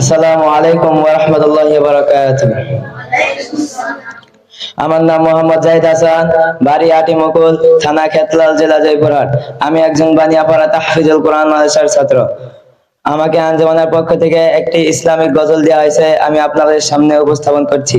আসসালামু আলাইকুম ওয়া রাহমাতুল্লাহি ওয়া বারাকাতুহু। আমার নাম মোহাম্মদ জাহিদ হাসান, বাড়ি আটি মকুল, থানা খেতলাল, জেলা জয়পুরহাট। আমি একজন বানিয়াপাড়া তাহফিজুল কোরআন মাদ্রাসার ছাত্র। আমাকে আঞ্জমানের পক্ষ থেকে একটি ইসলামিক গজল দেওয়া হয়েছে, আমি আপনাদের সামনে উপস্থাপন করছি।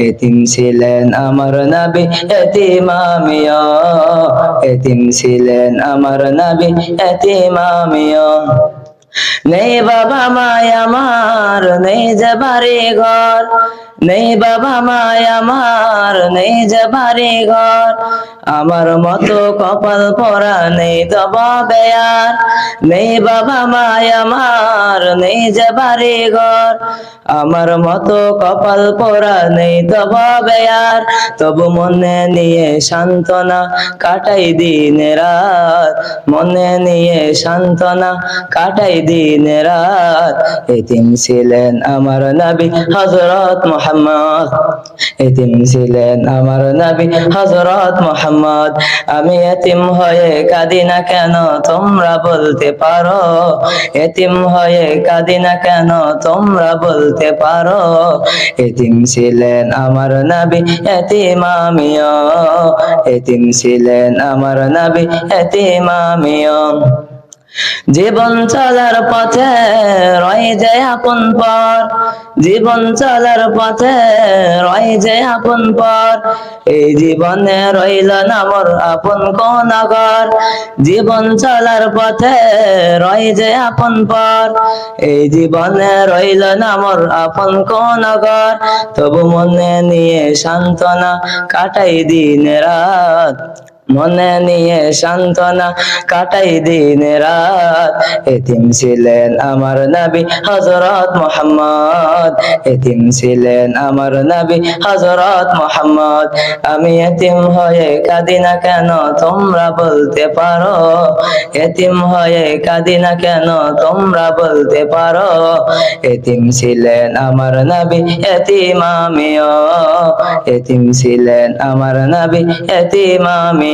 এতিম ছিলেন আমার নাবি এতিম আমিও এতিম ছিলেন আমার নাবি এতিম আমিও নেই বাবা মায় আমার নেই যে ঘর। নেই বাবা মায় আমার নেই যে বাড়ি ঘর। আমার মতো কপাল পরা নেই তবা বেয়ার। নেই বাবা মায় আমার নেই যে বাড়ি ঘর। আমার মতো কপাল পরা নেই তবা বেয়ার। তবু মনে নিয়ে সান্ত্বনা কাটাই দিন রাত। মনে নিয়ে সান্ত্বনা কাটাই দিন রাত। এতিম ছিলেন আমার নবী হজরত মোহাম্মদ এতিম ছিলেন আমার নবী হজরত মোহাম্মদ আমি এতিম হয়ে কাঁদি না কেন তোমরা বলতে পারো এতিম হয়ে কাঁদি না কেন তোমরা বলতে পারো এতিম ছিলেন আমার নবী এতিম আমিও এতিম ছিলেন আমার নবী এতিম আমিও জীবন চলার পথে রয় যে আপন পর। জীবন চলার পথে রয় যে আপন পর। এই জীবনে রইল না মোর আপন কোন ঘর। জীবন চলার পথে রয় যে আপন পর। এই জীবনে রইল না মোর আপন কোন ঘর। তবু মনে নিয়ে সান্ত্বনা কাটাই দিন রাত। মনে নিয়ে সান্ত্বনা কাটাই দিন রাত। এতিম ছিলেন আমার নবী হজরত মোহাম্মদ। এতিম ছিলেন আমার নবী হজরত মোহাম্মদ। আমি এতিম হয়ে কাঁদি না কেন তোমরা বলতে পারো? এতিম হয়ে কাঁদি না কেন তোমরা বলতে পারো? এতিম ছিলেন আমার নবী এতিম আমিও। এতিম ছিলেন আমার নবী এতিম আমিও